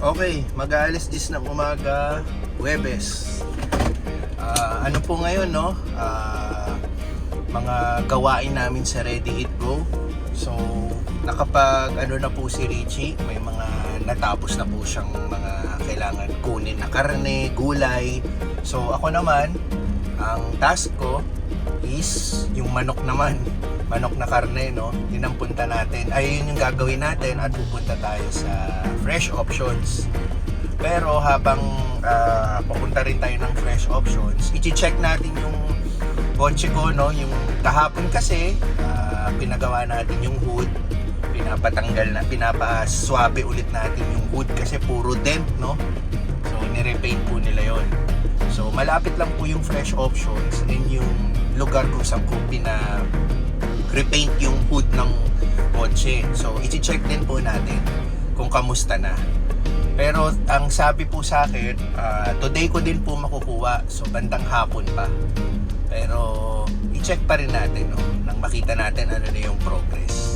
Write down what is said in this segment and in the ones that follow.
Okay, mag-aalis 10 ng umaga, Webes. Ah, ano po ngayon, no? Ah, mga gawain namin sa Ready Eat Go. So, nakapag ano na po si Richie, may mga natapos na po siyang mga kailangan kunin na karne, gulay. So, ako naman, ang task ko is yung manok naman. Manok na karne, no? Yun ang punta natin. Ay, yun yung gagawin natin at pupunta tayo sa fresh options. Pero habang ah, papunta rin tayo ng fresh options, i-check natin yung kotse ko, no? Yung kahapon kasi, ah, pinagawa natin yung hood. Pinapatanggal na, pinapa-swabe ulit natin yung hood kasi puro dent, no? So, nirepaint po nila yon. So, malapit lang po yung fresh options and yung lugar kung saan ko pina repaint yung hood ng kotse. So, i-check din po natin kung kamusta na. Pero ang sabi po sa akin, ah, today ko din po makukuha. So, bandang hapon pa. Pero i-check pa rin natin no, nang makita natin ano na yung progress.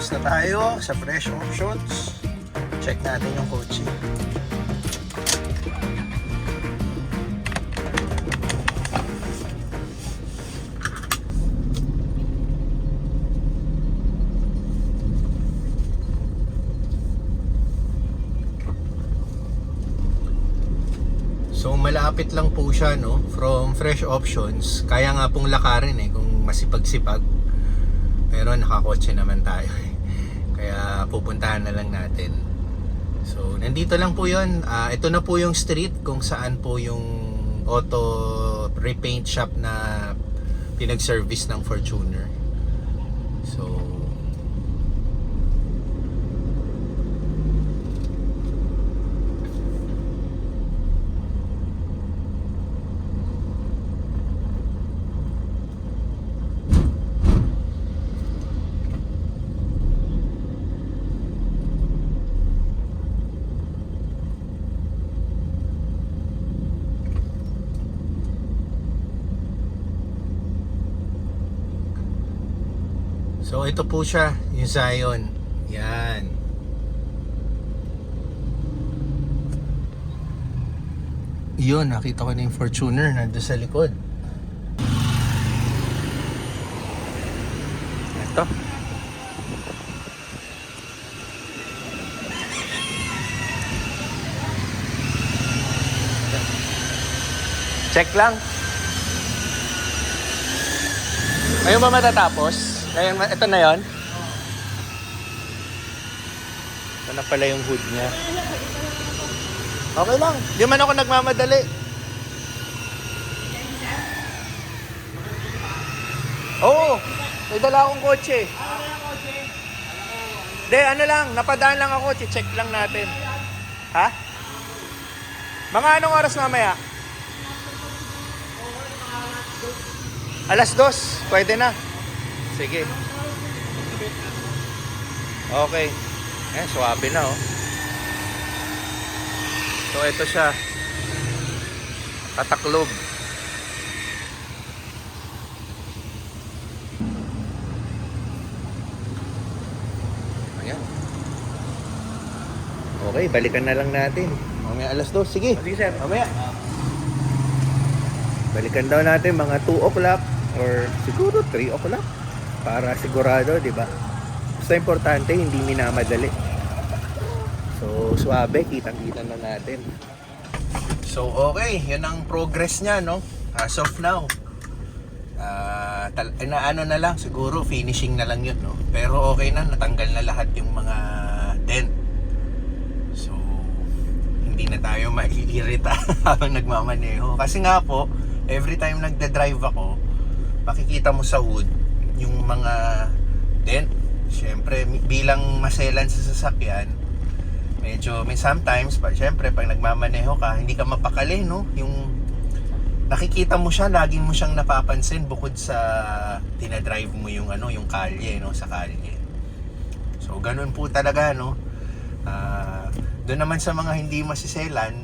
Tapos na tayo sa fresh options. Check natin yung kotse. So malapit lang po siya no from fresh options. Kaya nga pong lakarin eh kung masipag-sipag. Pero nakakotse naman tayo eh. Kaya pupuntahan na lang natin. So nandito lang po 'yon. Ah, ito na po yung street kung saan po yung auto repaint shop na pinag-service ng Fortuner. So So ito po siya, yung Zion. Yan. Yun, nakita ko na yung Fortuner nandun sa likod. Ito. Check lang. Ngayon ba matatapos? Ma- ito na yon. Ito na pala yung hood niya. Okay lang. Di man ako nagmamadali. Oo. May dala akong kotse. Hindi, ano lang. Napadaan lang ako. Check lang natin. Ha? Mga anong oras mamaya? Alas dos. Pwede na. Sige. Okay. Eh, suwabe na oh. So, ito siya. Kataklob. Ayan. Okay, balikan na lang natin. Mamaya alas dos. Sige. Sige sir. Mamaya. Balikan daw natin mga 2 o'clock or siguro 3 o'clock para sigurado, di ba? Basta importante, hindi minamadali. So, suabe, kitang-kita na natin. So, okay. Yan ang progress niya, no? As of now. Ah, eh, na ano na lang, siguro finishing na lang yun, no? Pero okay na, natanggal na lahat yung mga dent. So, hindi na tayo maiirita habang nagmamaneho. Kasi nga po, every time nagda-drive ako, makikita mo sa hood yung mga Then, syempre, mi- bilang maselan sa sasakyan, medyo may sometimes, pa, syempre, pag nagmamaneho ka, hindi ka mapakali, no? Yung nakikita mo siya, lagi mo siyang napapansin bukod sa tinadrive mo yung ano, yung kalye, no, sa kalye. So, ganun po talaga, no? Ah, doon naman sa mga hindi masiselan,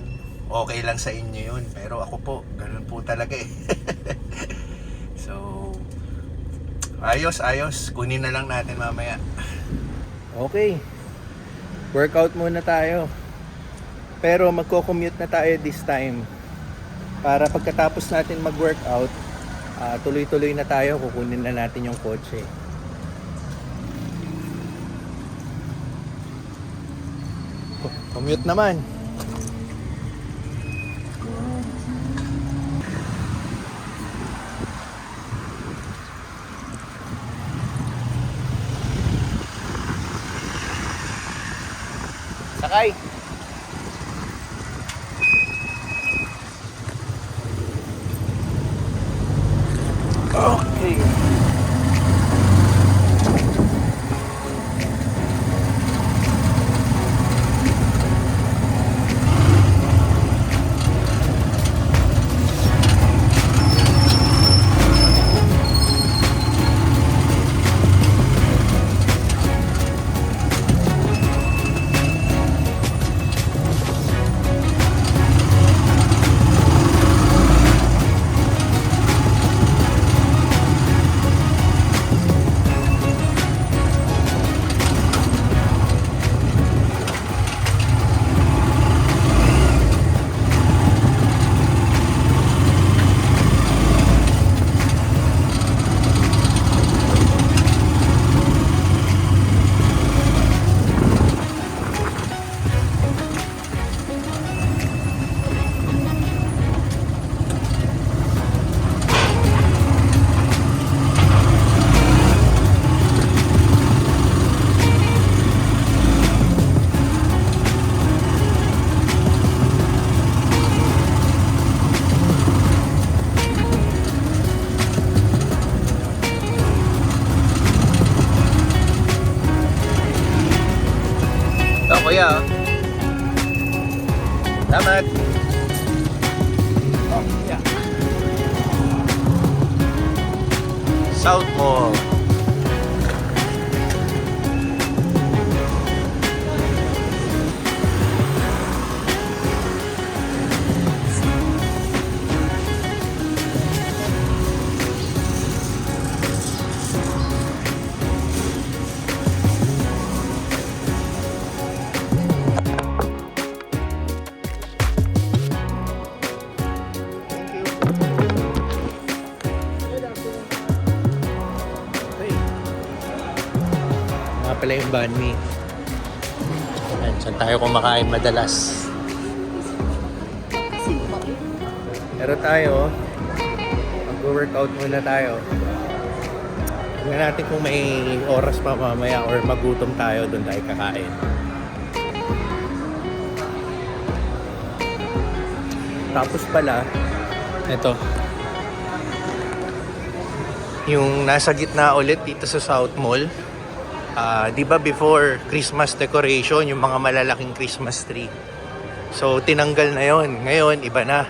okay lang sa inyo yun. Pero ako po, ganun po talaga eh. ayos, ayos. Kunin na lang natin mamaya. Okay. Workout muna tayo. Pero magko-commute na tayo this time. Para pagkatapos natin mag-workout, ah, tuloy-tuloy na tayo. Kukunin na natin yung kotse. Commute naman. đây South banh mi. Ayan, saan tayo kumakain madalas. Pero tayo, mag-workout muna tayo. Tingnan natin kung may oras pa mamaya or magutom tayo doon tayo kakain. Tapos pala, ito. Yung nasa gitna ulit dito sa South Mall. Ah, 'di ba before Christmas decoration, yung mga malalaking Christmas tree. So tinanggal na 'yon. Ngayon iba na.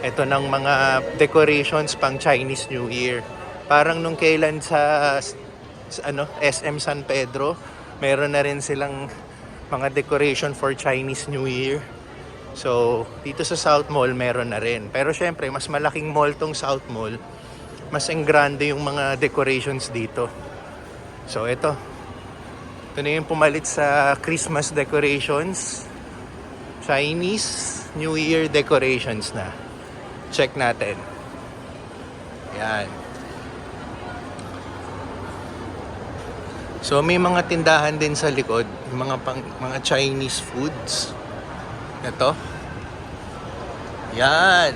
Ito ng mga decorations pang Chinese New Year. Parang nung kailan sa, sa ano, SM San Pedro, meron na rin silang mga decoration for Chinese New Year. So, dito sa South Mall meron na rin. Pero syempre, mas malaking mall tong South Mall. Mas engrande yung mga decorations dito. So, ito. Ito na yung pumalit sa Christmas decorations. Chinese New Year decorations na. Check natin. Yan. So may mga tindahan din sa likod, mga pang, mga Chinese foods. Ito. Yan.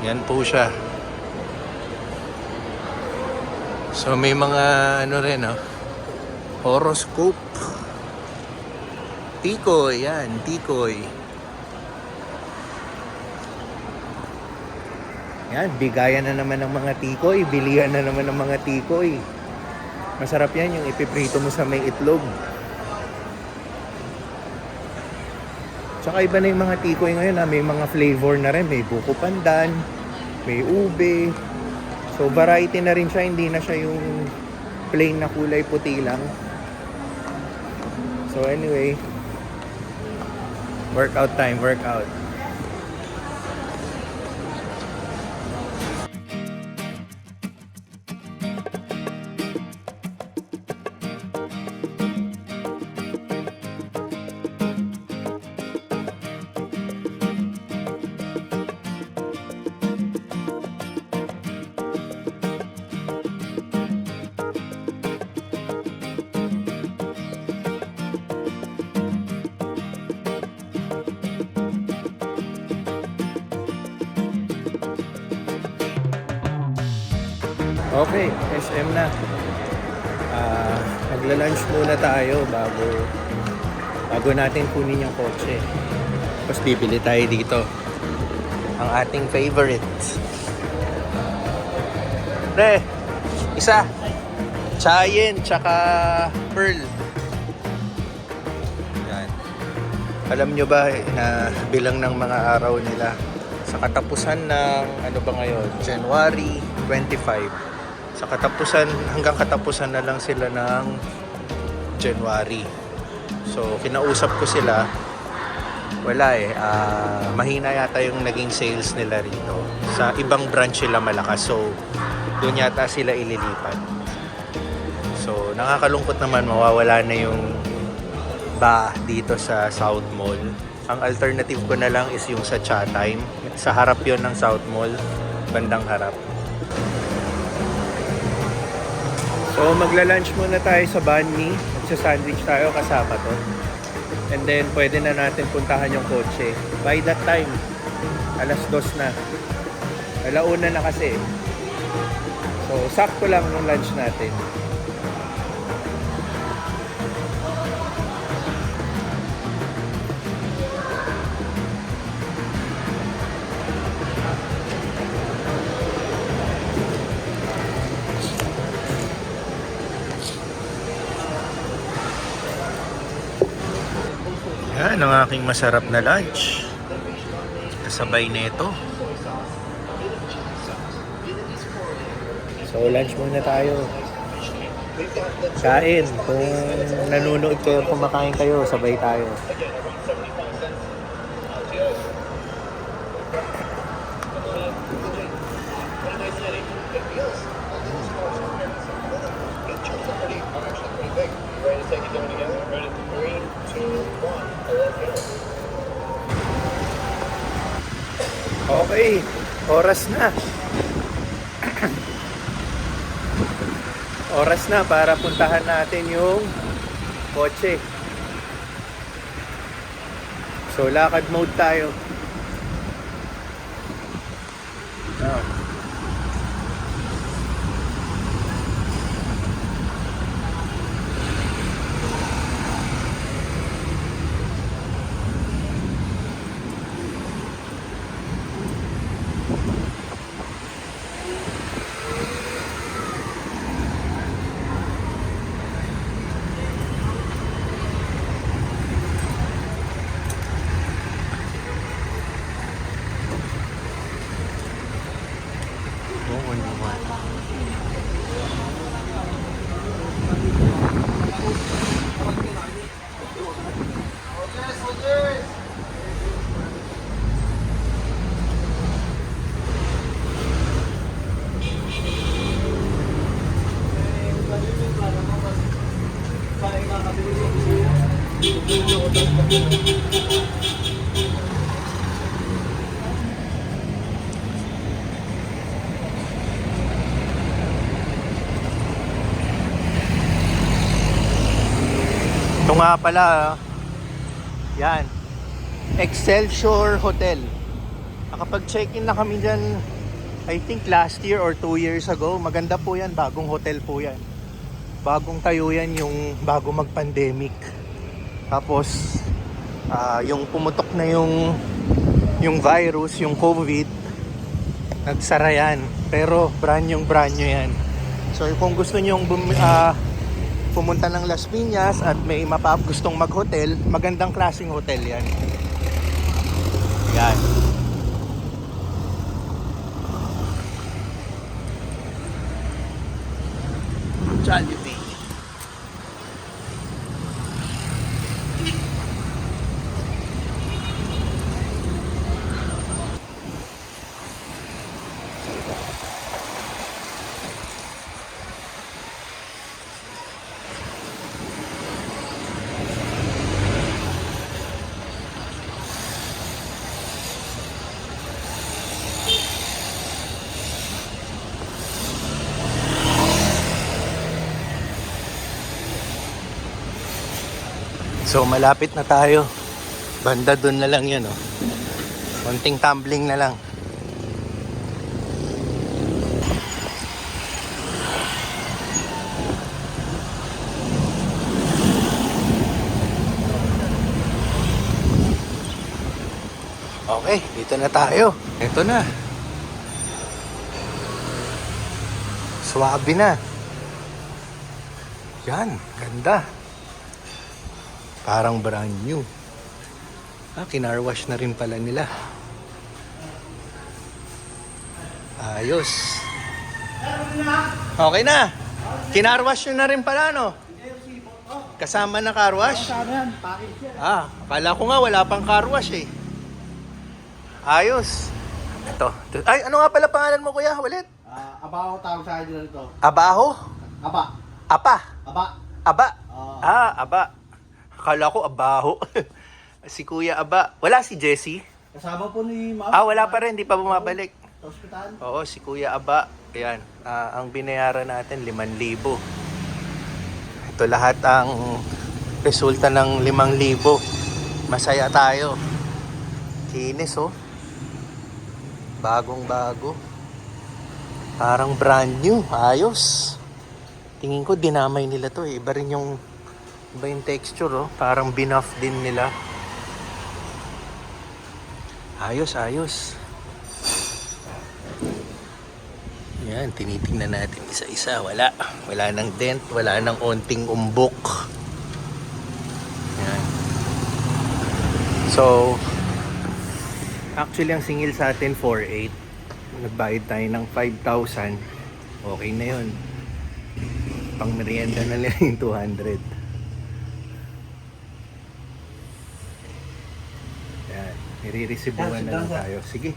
Yan po siya. So may mga ano rin oh. Horoscope. Tikoy, yan, tikoy. Yan, bigayan na naman ng mga tikoy, bilihan na naman ng mga tikoy. Masarap yan yung ipiprito mo sa may itlog. Tsaka iba na yung mga tikoy ngayon ha, may mga flavor na rin. May buko pandan, may ube. So variety na rin siya, hindi na siya yung plain na kulay puti lang. So anyway, workout time, workout. Okay, SM na. Ah, magla-lunch muna tayo bago bago natin kunin yung kotse. Tapos bibili tayo dito. Ang ating favorite. Pre, isa. Chayin, tsaka pearl. Yan. Alam nyo ba na bilang ng mga araw nila sa katapusan ng ano ba ngayon, January 25 sa katapusan hanggang katapusan na lang sila ng January. So kinausap ko sila wala eh ah, mahina yata yung naging sales nila rito. Sa ibang branch sila malakas. So doon yata sila ililipat. So nakakalungkot naman mawawala na yung ba dito sa South Mall. Ang alternative ko na lang is yung sa Chatime. Sa harap yon ng South Mall, bandang harap. So magla-lunch muna tayo sa Banmi. Magsa-sandwich tayo kasama to. And then pwede na natin puntahan yung kotse. By that time, alas dos na. Alauna na kasi. So sakto lang yung lunch natin. Yan ang aking masarap na lunch. Kasabay nito. So lunch muna tayo. Kain. Kung nanonood kayo, kumakain kayo, sabay tayo. Okay, oras na. oras na para puntahan natin yung kotse. So, lakad mode tayo. Ito nga pala, ah. yan, Excelsior Hotel. Nakapag-check-in na kami dyan, I think last year or two years ago. Maganda po yan, bagong hotel po yan. Bagong tayo yan yung bago mag-pandemic. Tapos, ah, yung pumutok na yung yung virus, yung COVID, Nagsara yan. Pero brand yung brand nyo yan. So kung gusto nyong bum- ah, pumunta ng Las Piñas at may mapap gustong mag-hotel, magandang klaseng hotel yan. Yan. So malapit na tayo. Banda doon na lang yun oh. Konting tumbling na lang. Okay, dito na tayo. Ito na. Swabe na. Yan, ganda. Parang brand new. Ah, kinarwash na rin pala nila. Ayos. Okay na. Kinarwash nyo na rin pala, no? Kasama na carwash? Ah, akala ko nga wala pang carwash eh. Ayos. Ito. Ay, ano nga pala pangalan mo, kuya? Ulit? Ah, abaho tawag sa akin dito. Abaho? Aba. Apa? Aba. Aba? Ah, Ah, aba. Akala ko abaho. si Kuya Aba. Wala si Jessie? kasama po ni Ma'am. Ah, wala pa rin. Di pa bumabalik. Sa ospital. Oo, si Kuya Aba. Ayan. ah, ang binayaran natin, 5,000. Ito lahat ang resulta ng 5,000. Masaya tayo. Kinis, oh. Bagong bago. Parang brand new. Ayos. Tingin ko dinamay nila to eh. Iba rin yung iba yung texture oh. Parang binuff din nila. Ayos, ayos. Yan, tinitingnan natin isa-isa. Wala. Wala nang dent, wala nang onting umbok. Yan. So, actually ang singil sa atin 4.8. Nagbayad tayo ng 5,000. Okay na yun. Pang merienda na lang yung 200. Yan. Nire-receivean na lang tayo. Sige.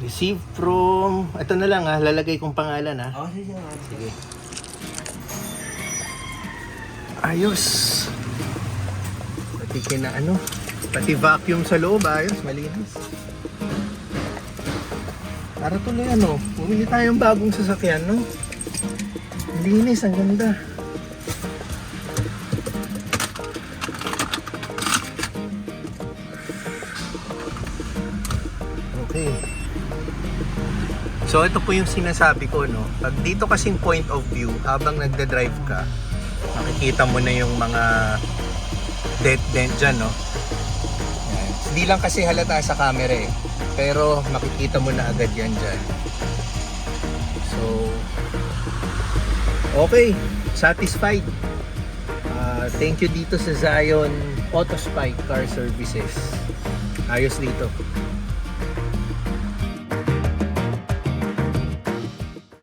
Receive from... Ito na lang ah, lalagay kong pangalan ah. Oh, sige. Sige. Ayos. Pati kina ano, pati vacuum sa loob ayos, malinis. Para tuloy ano, bumili tayong bagong sasakyan, no? Linis, ang ganda. Okay. So ito po yung sinasabi ko no. Pag dito kasing point of view habang nagda-drive ka, makikita mo na yung mga dent dent dyan no. Hindi lang kasi halata sa camera eh. Pero makikita mo na agad yan dyan. So, okay. Satisfied. Ah, thank you dito sa Zion Autospike Car Services. Ayos dito.